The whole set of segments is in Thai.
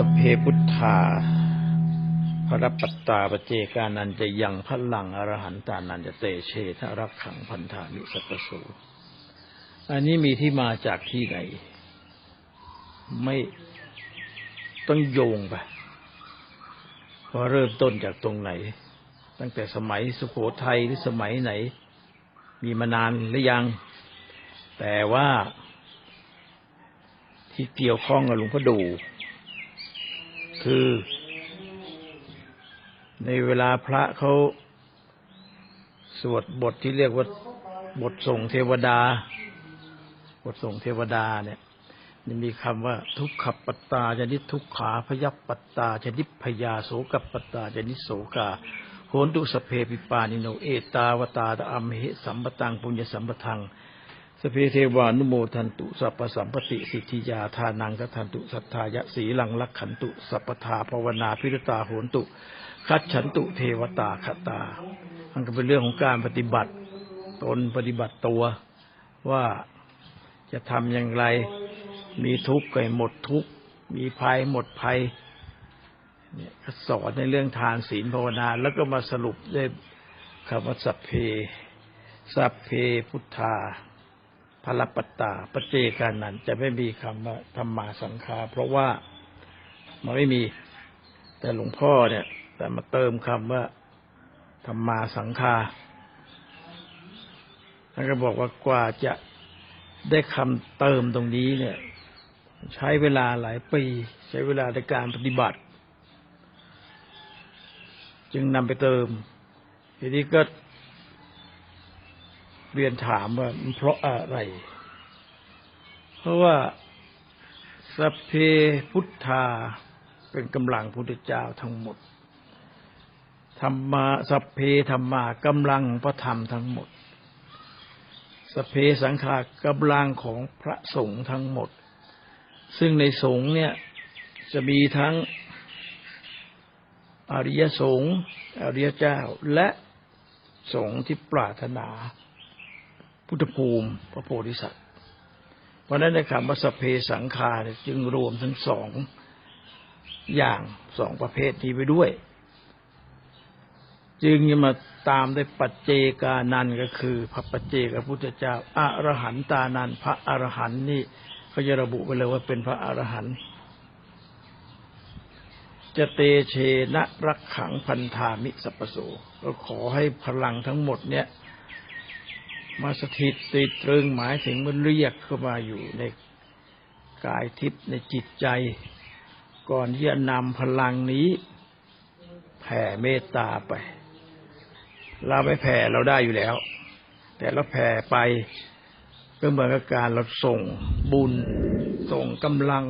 สเพพุทธาพระปัตตาปเจกานันจะยังพลังอรหันตานันจะเตเชทรักขังพันธามิสัพสูอันนี้มีที่มาจากที่ไหน ไม่ต้องโยงไปว่าเริ่มต้นจากตรงไหน ตั้งแต่สมัยสุโขทัยหรือสมัยไหน มีมานานหรือยัง แต่ว่าที่เกี่ยวข้องกับหลวงพ่อดู คือ ในเวลาพระเขาสวดบทที่เรียกว่าบทส่งเทวดา บทส่งเทวดาเนี่ยมีคำว่า ทุกขปัตตาจะนิทุกขาพยัปปัตตาจะนิพยาโสกปัตตาจะนิโสกาโหนตุสเพปิปานิโนเอตาวตาตะอัมเหสัมปตังปุญญสัมปทัง สพเพเทวานุโมทันตุ สัพพสัมปติสิทธิยาทานังทันตุ สัทธายะสีลังลักขันตุ สัพพทาภาวนาพิรตาโหนตุ คัดฉันตุเทวตาคตา มันก็เป็นเรื่องของการปฏิบัติ ตนปฏิบัติตัวว่าจะทำอย่างไร มีทุกข์ก็ให้หมดทุกข์ มีภัยหมดภัยเนี่ยสอนในเรื่องทานศีลภาวนา แล้วก็มาสรุปด้วยคำว่าสัพเพ สัพเพพุทธา พลปัตตาปเจกานันจะไม่มีคำว่าธรรมาสังฆาเพราะว่ามันไม่มี แต่หลวงพ่อเนี่ย แต่มาเติมคำว่าธรรมาสังฆาท่านก็บอกว่ากว่าจะได้คำเติมตรงนี้เนี่ย ใช้เวลาหลายปี ใช้เวลาในการปฏิบัติ จึงนำไปเติมทีนี้ก็ เรียนถามว่ามันเพราะอะไร เพราะว่าสัพเพพุทธาเป็นกำลังพุทธเจ้าทั้งหมดธรรมาสัพเพธรรมากำลังพระธรรมทั้งหมดสัพเพสังขากำลังของพระสงฆ์ทั้งหมด ซึ่งในสงฆ์เนี่ยจะมีทั้งอริยสงฆ์อริยเจ้าและสงฆ์ที่ปรารถนา พุทธภูมิพระโพธิสัตว์ เพราะนั้นในคำว่าสเพสังขาเนี่ยจึงรวมทั้งสองอย่างสองประเภทนี้ไปด้วย จึงจะมาตามด้วยปัจเจกานันก็คือ พระปัจเจกพระพุทธเจ้าอรหันตานันพระอรหันนี่เขาจะระบุไปเลยว่าเป็นพระอรหันต์จะเตเชนะรักขังพันธามิสัพโสก็ขอให้พลังทั้งหมดเนี่ย มาสถิตติดตรึงหมายถึงมันเรียกเข้ามาอยู่ในกายทิพย์ในจิตใจ ก่อนที่จะนำพลังนี้ แผ่เมตตาไป เราไม่แผ่เราได้อยู่แล้ว แต่เราแผ่ไปก็เหมือนกับการเราส่งบุญ ส่งกำลัง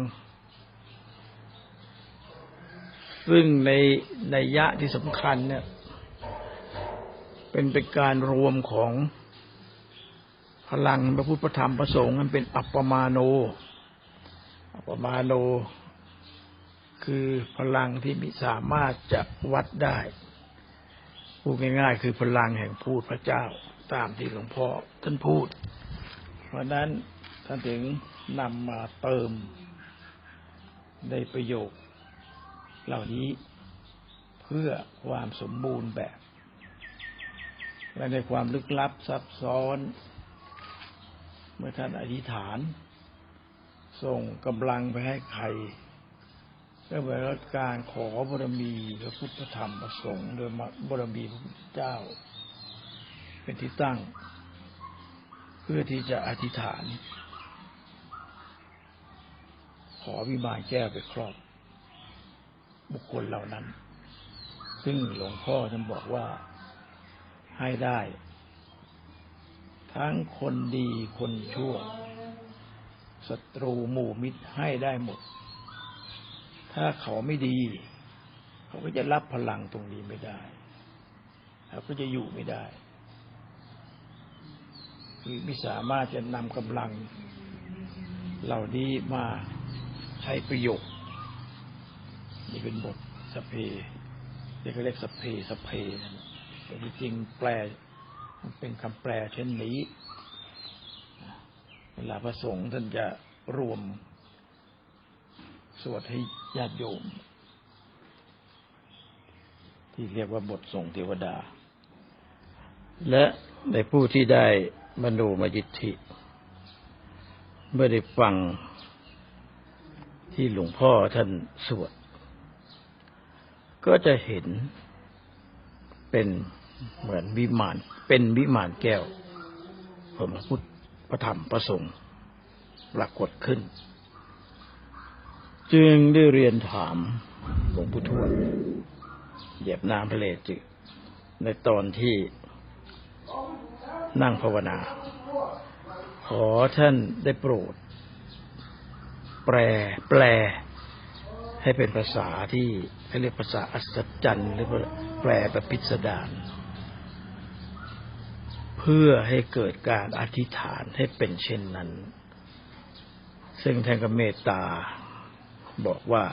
ซึ่งในในยะที่สำคัญเนี่ย เป็นเป็นการรวมของ พลังพระพุทธพระธรรมพระสงฆ์มันเป็นอัปปมาโน อัปปมาโน คือพลังที่มิสามารถจะวัดได้พูดง่ายๆ คือพลังแห่งพูดพระเจ้าตามที่หลวงพ่อท่านพูด เพราะนั้นท่านถึงนำมาเติมในประโยค เหล่านี้เพื่อความสมบูรณ์แบบ และในความลึกลับซับซ้อน เมื่อท่านอธิษฐาน ส่งกำลังไปให้ใครก็เหมือนการขอบารมีพระพุทธธรรมประสงค์โดยบารมีพระพุทธเจ้า เป็นที่ตั้ง เพื่อที่จะอธิษฐาน ขอวิมานแก้ไปครอบ บุคคลเหล่านั้น ซึ่งหลวงพ่อท่านบอกว่าให้ได้ ทั้งคนดีคนชั่วศัตรูหมู่มิตรให้ได้หมด ถ้าเขาไม่ดี เขาก็จะรับพลังตรงนี้ไม่ได้เขาก็จะอยู่ไม่ได้ คือไม่สามารถจะนำกำลัง เหล่านี้มาใช้ประโยชน์นี่เป็นบทสเพเรียกเรียกสเพสเพนั่นแต่จริงแปล มันเป็นคำแปลเช่นนี้ เวลาพระสงฆ์ท่านจะรวม สวดให้ญาติโยม ที่เรียกว่าบทส่งเทวดา และในผู้ที่ได้มโนมยิทธิ เมื่อได้ฟังที่หลวงพ่อท่านสวด ก็จะเห็นเป็น เหมือนวิมานเป็นวิมานแก้วพระพุทธพระธรรมพระสงฆ์ปรากฏขึ้น จึงได้เรียนถามหลวงปู่ทวดเหยียบน้ำทะเลจืดในตอนที่นั่งภาวนา ขอท่านได้โปรด แปลแปล ให้เป็นภาษาที่เขาเรียกภาษาอัศจรรย์หรือว่าแปลแบบพิสดาร เพื่อให้เกิดการอธิษฐานให้เป็นเช่นนั้น ซึ่งท่านก็เมตตาบอกว่า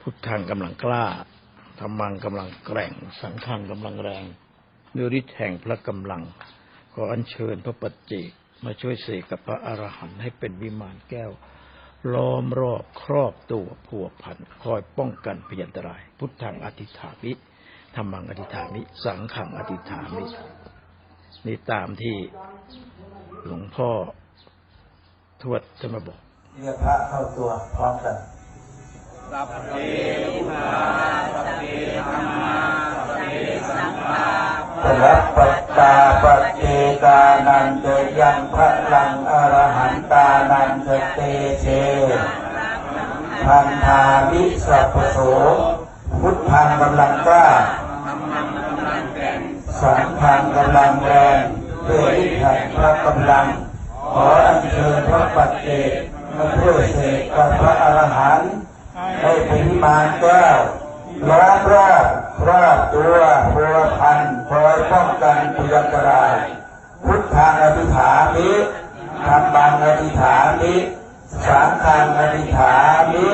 พุทธังกำลังกล้าธรรมังกำลังแกร่ง สังฆังกำลังแรงด้วยฤทธิ์แห่งพระกำลัง ขออัญเชิญพระปัจเจกมาช่วยเสกกับพระอรหันต์ให้เป็นวิมานแก้ว ล้อมรอบครอบตัวผัวพันคอยป้องกันพยันตราย พุทธังอธิษฐามิธรรมังอธิษฐามิ สังขังอธิษฐามิ นี่ตามที่หลวงพ่อทวดจะมาบอกเรียกพระเข้าตัวพร้อมกันสัพเพพุทธาสัพเพธรรมาสัพเพสังฆาสลับปัตตาปเจกานันเตยังพระลังอรหันตานันเตเตเชพันธาวิสัพพโสพุทธังกำลังกล้า ธรรมังกำลัง สังฆังกำลังแรงด้วยแห่งพระกำลัง ขออัญเชิญพระปัจเจกมาช่วยเสกกับพระอรหันต์ให้เป็นวิมานแก้วล้อมรอบรอบตัวพัวพันคอยป้องกันพยันตราย พุทธังอธิษฐามิธรรมังอธิษฐามิสังฆังอธิษฐามิ